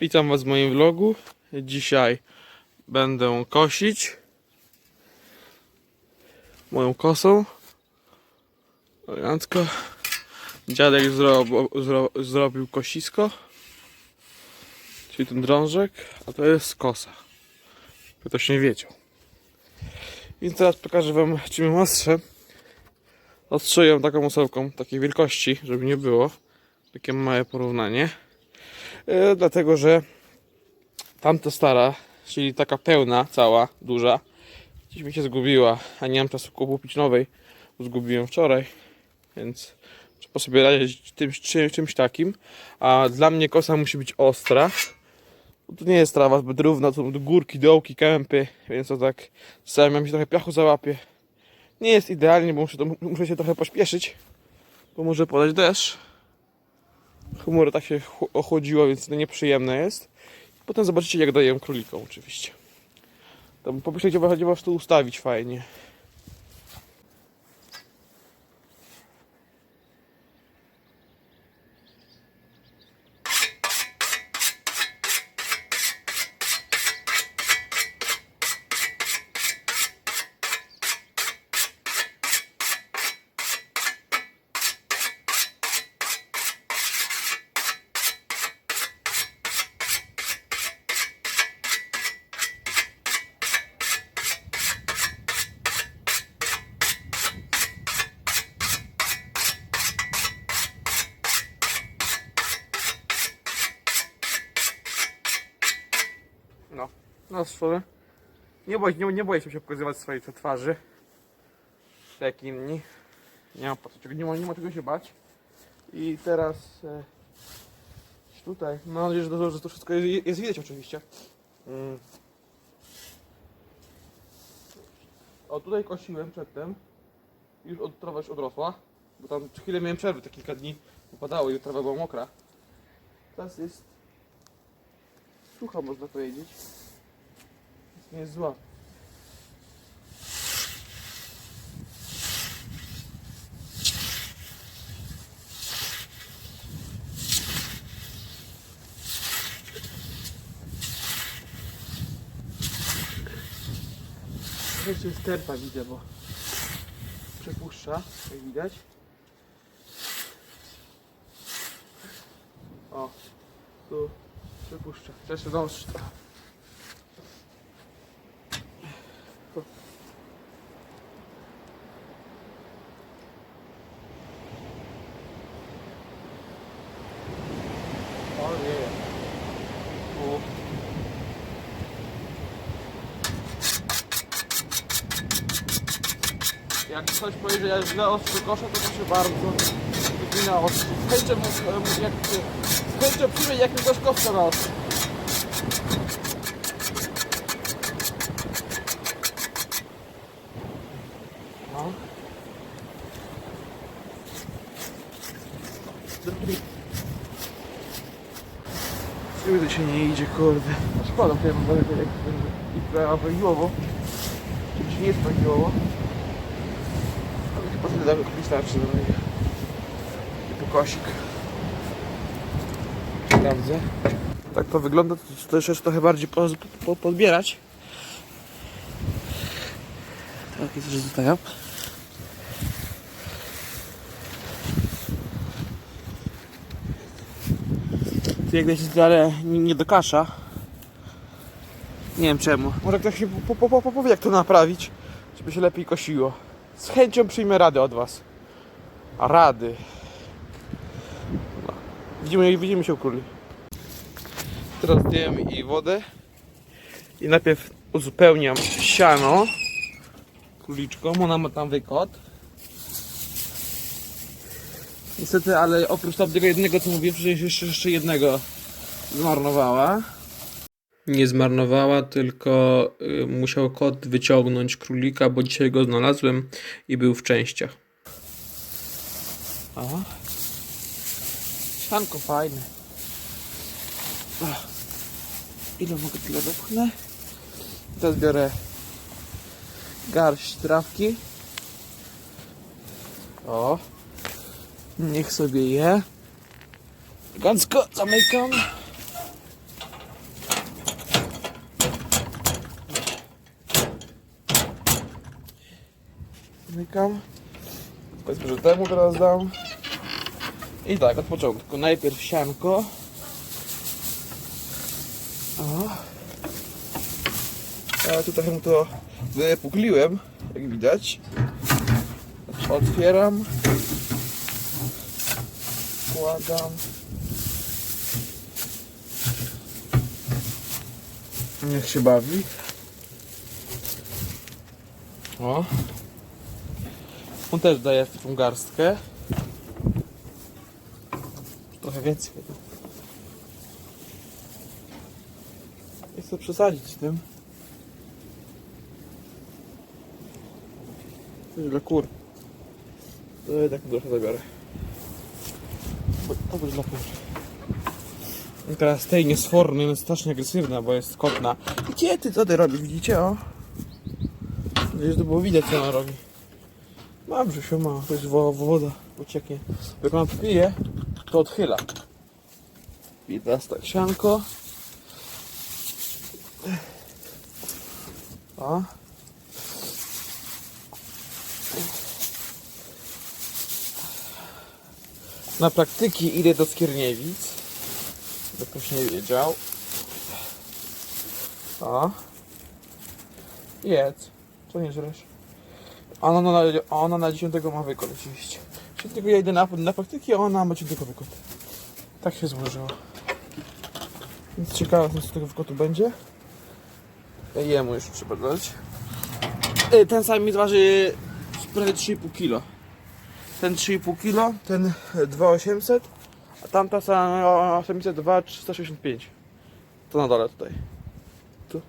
Witam Was w moim vlogu. Dzisiaj będę kosić moją kosą. Elegancko. Dziadek zro, zro, zrobił kosisko, czyli ten drążek, a to jest kosa. Ktoś nie wiedział. Więc teraz pokażę Wam, czym ostrzę. Ją taką osełką, takiej wielkości, żeby nie było. Takie małe porównanie. E, dlatego, że tamta stara, czyli taka pełna, cała, duża, gdzieś mi się zgubiła, a nie mam czasu kupić nowej, bo zgubiłem wczoraj, więc trzeba sobie radzić tym, czym, czymś takim, a dla mnie kosa musi być ostra, to nie jest trawa zbyt równa, to są górki, dołki, kępy, więc to tak czasami mi się trochę piachu załapie. Nie jest idealnie, bo muszę, to, muszę się trochę pośpieszyć, bo może podać deszcz. Chmury tak się chł- ochłodziło, więc to nieprzyjemne jest. Potem zobaczycie jak daję królikom oczywiście. To pomyślcie, gdzie was tu ustawić fajnie. No, no stworzę. Nie boję, nie, nie boję się pokazywać swojej twarzy. Tak jak inni. Nie ma, nie ma, nie ma czego się bać. I teraz e, tutaj, mam nadzieję, że to, że to wszystko jest, jest widać oczywiście. Mm. O, tutaj kosiłem przedtem. Już od, trawa już odrosła. Bo tam chwilę miałem przerwy, te kilka dni upadało i trawa była mokra. Teraz jest sucha, można powiedzieć. Jest nie jest zła. Jeszcze jest terpa widzę, bo przepuszcza, jak widać. O, tu O nie. Tu. Jak ktoś powie, że ja źle ostrzy koszę, to proszę bardzo. Wygina ostrzy. Z chęcią, em, jak, chęcią przyjmie jakiegoś kostka na ostrzy. No. Czemu to się nie idzie, kurde? Szkoda, to ja mam daleko jak i prawidłowo. Się nie sprawdziło. Ale chyba tyle damy wystarczy do mnie. Typu kosik. Sprawdzę. Tak to wygląda, to, też jeszcze trochę bardziej po, po, podbierać. Takie coś zostają. Tu jak się dalej nie, nie do kasza. Nie wiem czemu. Może ktoś mi po, po, po, po, powie jak to naprawić, żeby się lepiej kosiło. Z chęcią przyjmę radę od was. Rady. No. Widzimy, widzimy się u króli. Teraz dajemy i wodę. I najpierw uzupełniam siano króliczką. Ona ma tam wykot. Niestety, ale oprócz tego jednego, co mówiłem, że jeszcze, jeszcze jednego zmarnowała. Nie zmarnowała, tylko y, musiał kot wyciągnąć królika, bo dzisiaj go znalazłem i był w częściach. O. Sianko fajne. Ile mogę tyle dopchnę? Teraz biorę garść trawki. O, niech sobie je. Elegancko zamykam. Zamykam. Powiedzmy, że temu teraz dam. I tak, od początku. Najpierw sianko. Ja tutaj mu to wypukliłem, jak widać. Otwieram. Wkładam. Niech się bawi. O. On też daje tą garstkę. Trochę więcej. Nie chcę przesadzić tym. Jest dla kur. To jednak trochę zabiorę. To będzie dla kur. I teraz tej niesforny, jest strasznie agresywna, bo jest kotna. Gdzie ty, co ty robisz? Widzicie, o? Gdzieś to było widać, co ona robi. Że się ma, to jest wo- woda, ucieknie. Jak ona pije, to odchyla. I teraz tak, sianko. O. Na praktyki idę do Skierniewic. By ktoś nie wiedział. O. Jedz. Co nie żresz? Ona na, ona na 10 ma wykład oczywiście. Czyli tylko ja idę na, na praktyki, a ona ma 10 wykład. Tak się złożyło. Więc ciekawe, co z tego wykładu będzie. Jemu już trzeba dać. Y, Ten sam mi waży prawie 3,5 kg. Ten 3,5 kg, ten 2,800, a tamta samica 2,365. To na dole tutaj. Tu,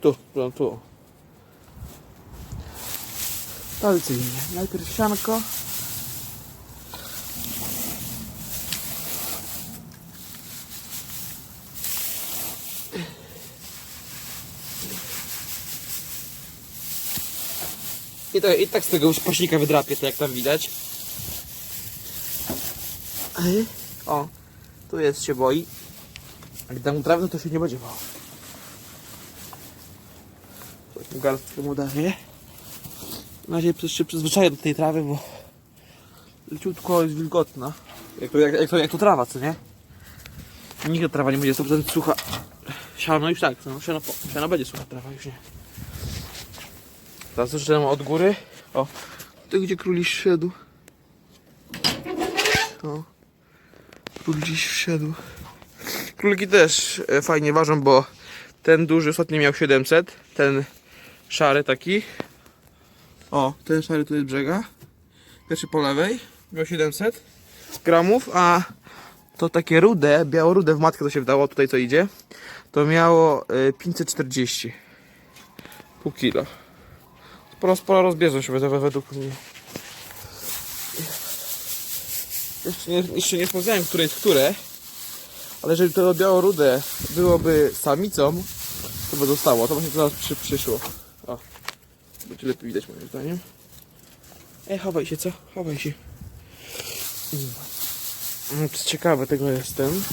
tu, tu, tu. Tradycyjnie. Najpierw sianko. I, to, I tak z tego paśnika wydrapię, to jak tam widać. O, tu jest się boi. A gdy mu trawę, to się nie będzie bał. Taką garstkę mu daję. Na razie się przyzwyczaję do tej trawy, bo leciutko jest wilgotna. Jak to, jak, jak, to, jak to trawa, co nie? Nigdy trawa nie będzie 100% sucha. Siano już tak, no, siano, siano będzie sucha trawa, już nie. Teraz od góry. O, tu gdzie króliś wszedł. To. Król gdzieś wszedł. Króliki też e, fajnie ważą, bo ten duży ostatnio miał 700, ten szary taki. O, ten szary tu jest brzega. Pierwszy po lewej miał 700 gramów, a to takie rude, białorude w matkę to się wdało, tutaj co idzie, to miało e, 540 pół kilo. Spora, spora rozbieżność według mnie. Jeszcze nie, jeszcze nie sprawdzałem, które jest które. Ale jeżeli to białorude byłoby samicą, to by zostało. To właśnie teraz przy, przyszło. O. Będzie lepiej widać moim zdaniem. Ej, chowaj się, co? Chowaj się. Mm, co ciekawe tego jestem.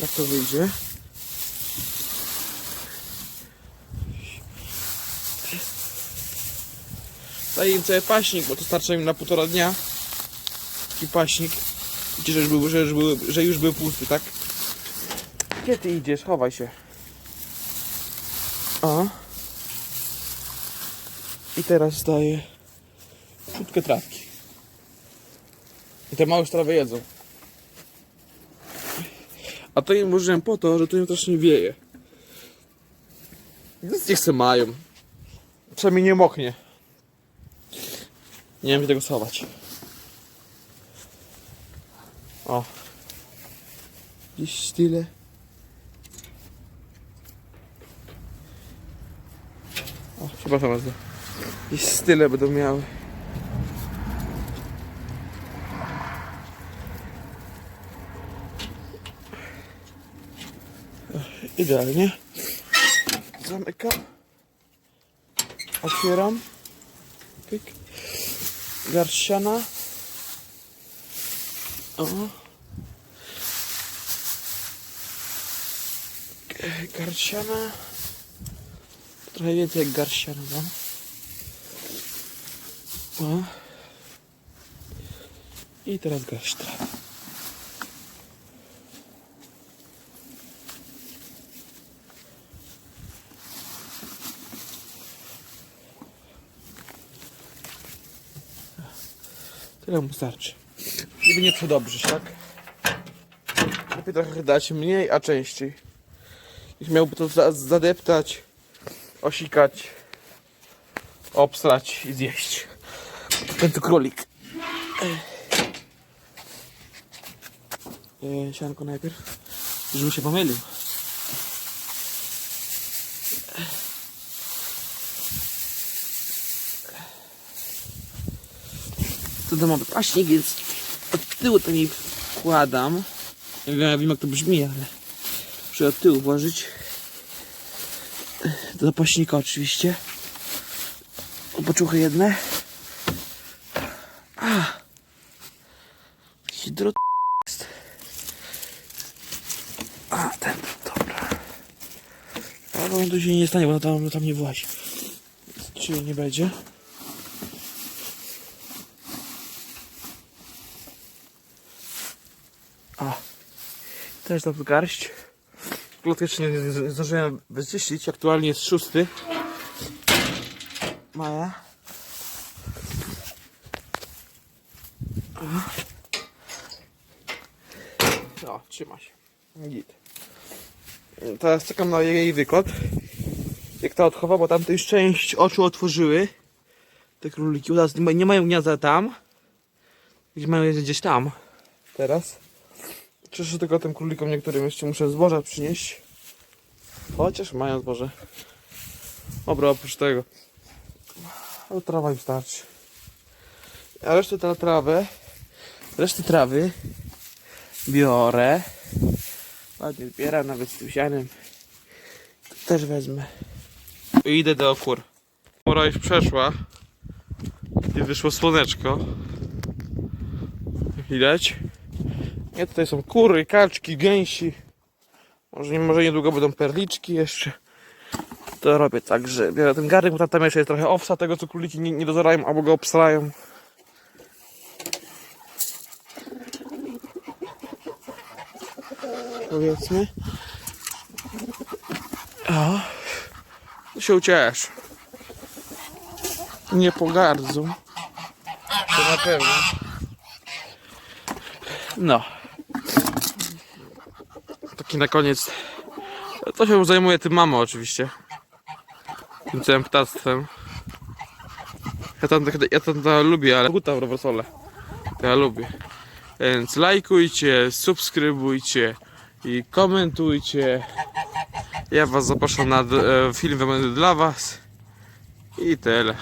Jak to wyjdzie. Daję im cały paśnik, bo to starcza im na półtora dnia. Taki paśnik. Widzicie, że już był, że już był, że już był pusty, tak? Gdzie ty idziesz? Chowaj się. O. I teraz daję czutkę trawki. I te małe trawy jedzą. A to im użyłem po to, że to im strasznie wieje. Nic nie chce mają. Przynajmniej nie moknie. Nie wiem gdzie tego schować. O. Gdzieś tyle. O, przepraszam bardzo. Gdzieś style będą miały. Ech, Idealnie. Zamykam. Otwieram. Pyk. Garść siana. O. G- Garść siana. Trochę więcej jak garść siana dam. O. I teraz garść trawy. Tyle mu starczy. Żeby nie przedobrzyć, tak? Lepiej trochę dać mniej, a częściej. Jeśli miałby to za- zadeptać, osikać, obsrać i zjeść. Ten tu królik. E, sianko najpierw, żeby się pomylił. To domowy paśnik, więc tyłu to mi wkładam. Ja wiem, ja wiem jak to brzmi, ale muszę od tyłu włożyć. Do paśnika oczywiście. O, Poczuchy jedne. A. Hydro jest. A, ten, dobra. Ale on tu się nie stanie, bo tam, tam nie włazi. Czy nie będzie? Też tam garść. Klotkę jeszcze nie, zdążyłem wyczyścić. Aktualnie jest 6 maja. No, trzyma się. Git. Teraz czekam na jej wykład. Jak ta odchowa, bo tamte już część oczu otworzyły. Te króliki u nas nie, ma, nie mają gniazda tam. Gdzieś mają gdzieś tam. Teraz. Czyszę tylko tym królikom niektórym jeszcze muszę zboża przynieść. Chociaż mają zboże. Dobra, oprócz tego. Ale trawa im starczy. A resztę ta trawę, resztę trawy biorę. Ładnie zbieram, nawet z tym sianem. To też wezmę. I idę do kur. Pora już przeszła. I wyszło słoneczko. Widać? Nie, tutaj są kury, kaczki, gęsi. Może, może niedługo będą perliczki jeszcze. To robię tak, że biorę ten garnek, bo tam jeszcze jest trochę owsa tego, co króliki nie, nie dozerają albo go obsrają. Powiedzmy. O, to się uciesz. Nie pogardzą. To na pewno. No. Taki na koniec. To się zajmuje tym mama oczywiście. Tym całym ptactwem. Ja tam, ja tam to lubię, ale guta w rowersole. To ja lubię. Więc lajkujcie, subskrybujcie i komentujcie. Ja was zapraszam na e, film dla was. I tyle.